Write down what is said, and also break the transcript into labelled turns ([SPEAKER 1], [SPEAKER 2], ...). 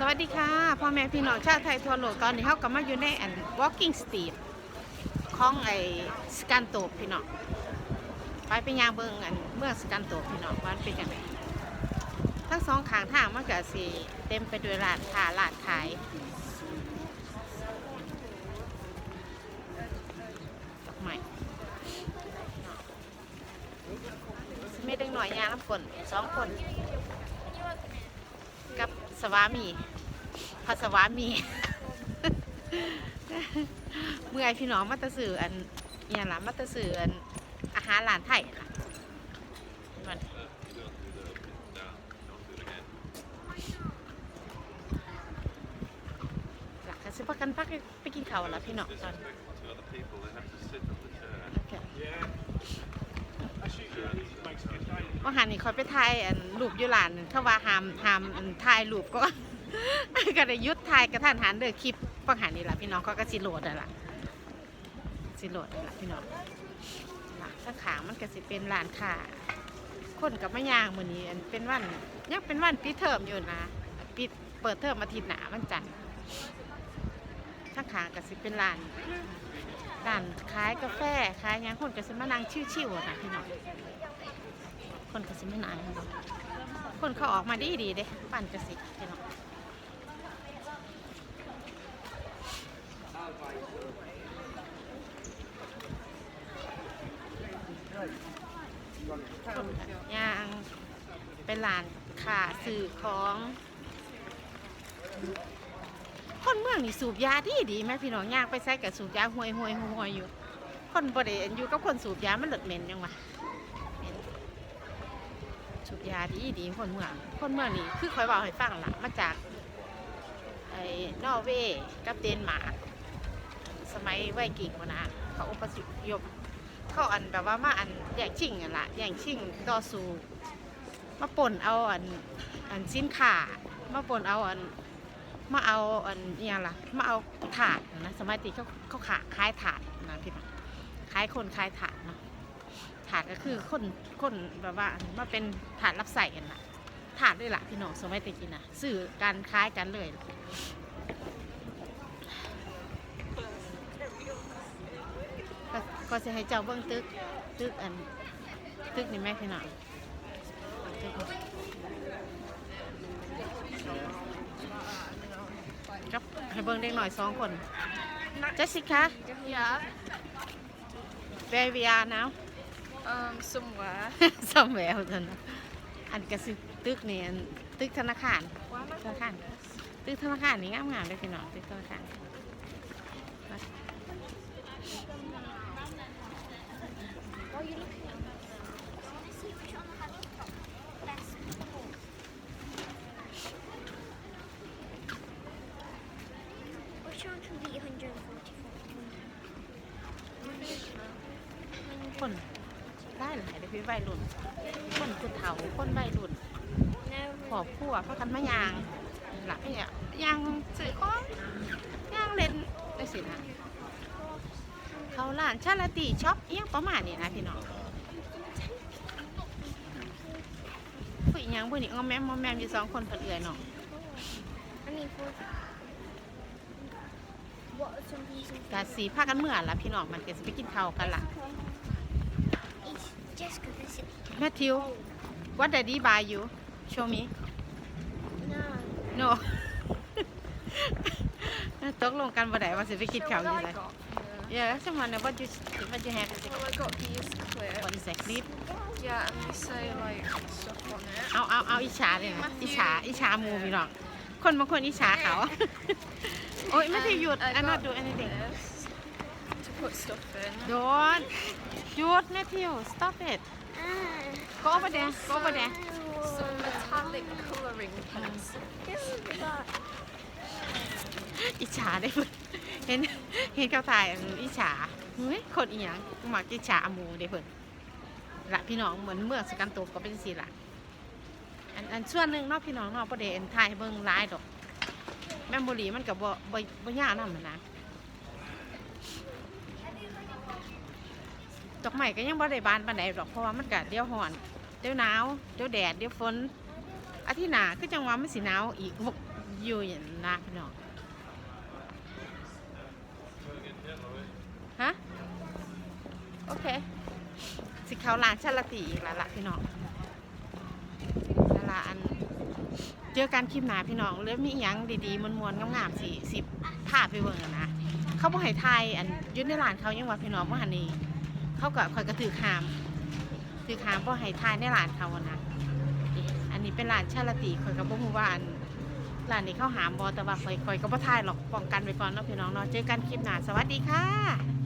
[SPEAKER 1] สวัสดีค่ะพ่อแม่พี่น้องชาวไทยทั่วโลกตอนนี้เขากำลังอยู่ในแอน walking street ของไอ้สกันโตบพี่น้องไปเป็นยางเบิงอันเมืองสกันโตบพี่น้องวันเป็นยังไงทั้งสองข้างทางมันก็สีเต็มไปด้วยร้านค้าร้านขายดอกไม้ไม่ได้หน่อยยางน้ำฝนสองคน สวามีพัสวามี เมื่อไอพี่น้องมาตะสื่ออันอหย่างละมาตะสื่ออันอาหารร้านไทยล่ะมันหลักกันสิพักกันพักไปกินข้าวแล้วพี่น้องตอน
[SPEAKER 2] to other people, they have to sit on the chair.
[SPEAKER 1] โอเค ว่าหานี่คอยไปถ่ายอันรูปอยุลานเขาว่าหามหามอันถ่ายรูปก็ก็ได้ยุดถ่ายกระทันหันเด้อคลิปปังหันนี่แหละพี่น้องเขาก็สิโหลดนั่นล่ะสิโหลดนั่นล่ะพี่น้องล่ะข้างขางมันก็สิเป็นร้านค้าคนกับมะยางมือนี้เป็นวันยังเป็นวันปิดเทอมอยู่นะปิดเปิดเทอมอาทิตย์หนาวันจันทร์ข้างขางก็สิเป็นร้านร้านขายกาแฟขายยังคนก็สิมานั่งชิวๆนะพี่น้อง คนก็สิมานั่งคนเขาออกมาดีดีเด้ปั่นกระสิพี่น้องย่างเป็นร้านขาสื่อของ คนเมืองนี่สูบยาดีดีไหมพี่น้องย่างไปใส่กับสูบยาห่วยห่วยห่วยอยู่ คนบริอยู่กับคนสูบยามันหลดเหม็นยังวะ ยาดีดีคนเมือง คนเมืองนี่คือคอยบอกให้ฟังล่ะมาจากไอ้นอร์เวย์กับเดนมาร์กสมัยไวกิ่งวะนะเขาอพยพเขาอันแบบว่ามาอันแย่งชิงอันละแย่งชิงต่อสู้มาป่นเอาอันอันสินค้ามาป่นเอาอันมาเอาอันเนี้ยล่ะมาเอาถาดนะสมัยตีเขาเขาขาขายถาดนะพี่น้องขายคนขายถาดเนาะ ถาดก็คือคนคนแบบว่ามาเป็นถาดรับใส่กันนะถาดด้วยล่ะพี่น้องสมัยตีกินนะสื่อการขายกันเลยก็ก็จะให้เจ้าเบิ้งตึกตึกอันตึกนี่แม่พี่น้องตึกนี่กับให้เบิ่งเด็กหน่อยสองคนเจสสิคะ
[SPEAKER 3] Yeah,
[SPEAKER 1] where we are now
[SPEAKER 3] um, somewhere.
[SPEAKER 1] somewhere เท่านั้นอันกระสิตึกนี่อันตึกธนาคาร
[SPEAKER 3] Why am I
[SPEAKER 1] ธนาคาร ตึกธนาคารนี่งามๆเลยพี่น้องตึกธนาคาร
[SPEAKER 4] What are you looking at? I want to see which one has the best pull. Which one can beat 144?
[SPEAKER 1] คน ได้หลายเลยพี่วัยรุ่น คนผู้เฒ่าคนวัยรุ่น
[SPEAKER 4] No.
[SPEAKER 1] ขอบครัวพากันมายางหลักเนี่ยยางสื่อของยางเล่นได้สินะเขาร้านชาลาตีช็อปเอียงประมาณนี้นะพี่น้องผู้หญิงยังผู้หญิงอ้อมแม่มอ้อมแม่มอยู่สองคนเพิ่นเอื่อยน้อง
[SPEAKER 4] I mean, for. What are some reasons?
[SPEAKER 1] กะสีพากันเมื่อละพี่น้องมันก็สิไปกินข้าวกันละ
[SPEAKER 4] It's just because it's.
[SPEAKER 1] แมทธิว what daddy buy you show me
[SPEAKER 4] No.
[SPEAKER 1] no ตกลงกันบ่ได้ว่าสิไปกินข้าวอยู่
[SPEAKER 3] I
[SPEAKER 1] ไส
[SPEAKER 3] got?
[SPEAKER 1] yeah someone what you what you have
[SPEAKER 3] Well, I got these clips.
[SPEAKER 1] what is that clip
[SPEAKER 3] Yeah, and they say like stuff on it.
[SPEAKER 1] เอาเอาเอาอิจฉาเลยนะอิจฉาอิจฉาหมูพี่น้องคนบางคนอิจฉาเขา โอ๊ยไม่ได้หยุด
[SPEAKER 3] And I
[SPEAKER 1] I'm not
[SPEAKER 3] got
[SPEAKER 1] do anything
[SPEAKER 3] this to put stuff in.
[SPEAKER 1] don't หยุดแมทธิว stop it
[SPEAKER 4] Ah.
[SPEAKER 1] go over there go over there
[SPEAKER 3] Some metallic colouring pens.
[SPEAKER 4] God.
[SPEAKER 1] อิจฉาได้เพิ่นเห็นเห็นเขาถ่ายอันอิจฉาเฮ้ยคนอีหยังมักอิจฉาหมูเด้เพิ่นละพี่น้องเหมือนเมืองสกันโตก็เป็นสิละอันอันส่วนหนึ่งเนาะพี่น้องเนาะประเด็นถ่ายให้เบิ่งหลายดอก แมมโมรีมันก็บ่บ่บ่ยากนำหั้นนะ อกไม้ก็ยังบ่ได้บานปานใดดอกเพราะว่ามันก็เดี๋ยวร้อนเดี๋ยวหนาวเดี๋ยวแดดเดี๋ยวฝนอาทิตย์หน้าคือจังว่ามันสิหนาวอีกอยู่อย่างนาพี่น้องฮะโอเค สิเขาลานชาลตีอีกแล้วล่ะพี่น้องนั่นละอันเจอกันคลิปหนาพี่น้องเรื่องมีอิหยังดีๆมวนๆงามๆสิสิพาพไปเบิ่งนะเขาบ่ให้ทยอันยืนในร้านเขายังว่าพี่น้องว่าหันนี้ เขาก็คอยกระถือขามถือขามบ่ให้ทายในร้านเขาอะนะอันนี้เป็นร้านชาลติคอยกับ่ฮู้ว่าอันร้านนี้เขาหามบอแต่ว่าคอยคอยก็บ่ทายหรอกป้องกันไว้ก่อนเนาะพี่น้องเนาะเจอกันคลิปหน้าสวัสดีค่ะ